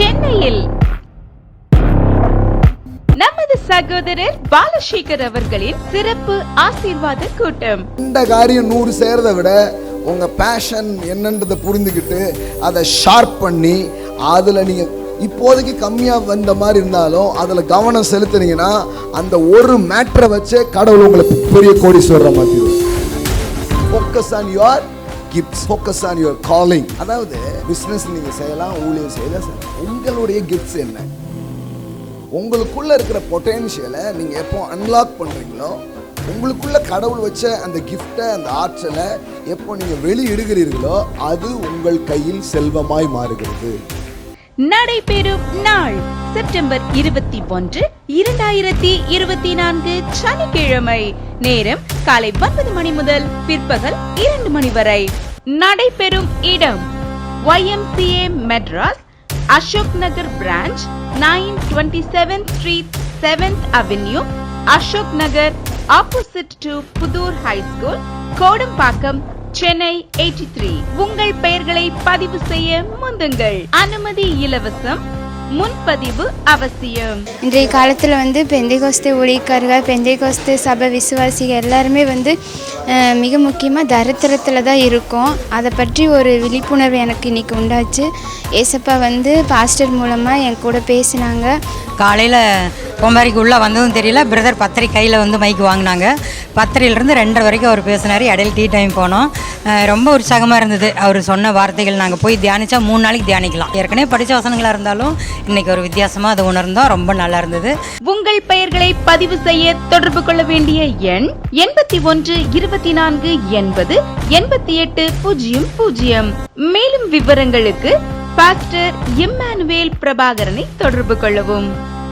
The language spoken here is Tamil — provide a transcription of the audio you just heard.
சென்னையில் நமது சகோதரர் பாலசேகர் அவர்களின் சிறப்பு ஆசீர்வாத கூட்டம். இந்த காரியம் நூறு சேர்றதை விட உங்கள் பேஷன் என்னன்றதை புரிந்துக்கிட்டு அதை ஷார்ப் பண்ணி அதில் நீங்கள் இப்போதைக்கு கம்மியாக வந்த மாதிரி இருந்தாலும் அதில் கவனம் செலுத்துனீங்கன்னா அந்த ஒரு மேட்ரை வச்சே கடவுள் உங்களை பெரிய சொல்கிற மாதிரி focus on your gifts focus on your calling அதாவது பிஸ்னஸ் நீங்கள் செய்யலாம் ஊழியம் செய்யலாம். உங்களுடைய கிஃப்ட்ஸ் என்ன? உங்களுக்குள்ளே இருக்கிற பொட்டென்ஷியலை நீங்கள் எப்போ அன்லாக் பண்ணுறீங்களோ உங்களுக்குள்ள கடவுள் வச்ச அந்த கிஃப்டை அந்த ஆற்றலை எப்போ நீங்கள் வெளியிடுகிறீர்களோ அது உங்கள் கையில் செல்வமாய் மாறுகிறது. நடைபெறும் நாள் செப்டம்பர் இருபத்தி ஒன்று இரண்டாயிரத்தி இருபத்தி நான்கு சனிக்கிழமை. நேரம் காலை ஒன்பது மணி முதல் பிற்பகல் இரண்டு மணி வரை. நடைபெறும் இடம் YMCA Madras Ashok Nagar branch nine twenty seven street seventh avenue Ashok Nagar opposite to Puthur high school Kodambakkam Chennai 83 three உங்கள் பெயர்களை பதிவு செய்ய முந்துங்கள். அனுமதி இலவசம் முன்பதிவு அவசியம். இன்றைய காலத்தில் வந்து பெந்தைகோஸ்து ஊழியக்காரர்கள் பெந்தைகோஸ்து சபை விசுவாசிகள் எல்லாருமே வந்து மிக முக்கியமாக தரித்திரத்தில் தான் இருக்கோம். அதை பற்றி ஒரு விழிப்புணர்வு எனக்கு இன்னைக்கு உண்டாச்சு. ஏசப்பா வந்து பாஸ்டர் மூலமாக என் கூட பேசினாங்க. காலையில் பொம்பாரிக்கு உள்ளே வந்ததும் தெரியல. பிரதர் பத்திரை கையில் வந்து மைக்கு வாங்கினாங்க. பத்திரையிலேருந்து ரெண்டரை வரைக்கும் அவர் பேசினார். இடையில டீ டைம் போனோம். ரொம்ப உற்சாகமாக இருந்தது. அவர் சொன்ன வார்த்தைகள் நாங்கள் போய் தியானித்தா மூணு நாளைக்கு தியானிக்கலாம். ஏற்கனவே படித்த வசனங்களாக இருந்தாலும் இன்றைக்கி ஒரு வித்தியாசமாக அதை உணர்ந்தோம். ரொம்ப நல்லா இருந்தது. உங்கள் பெயர்களை பதிவு செய்ய தொடர்பு கொள்ள வேண்டிய எண் எண்பத்தி ஒன்று இருபத்தி நான்கு எண்பது எண்பத்தி எட்டு பூஜ்ஜியம் பூஜ்ஜியம். மேலும் விவரங்களுக்கு பாஸ்டர் இம்மானுவேல் பிரபாகரனை தொடர்பு கொள்ளவும்.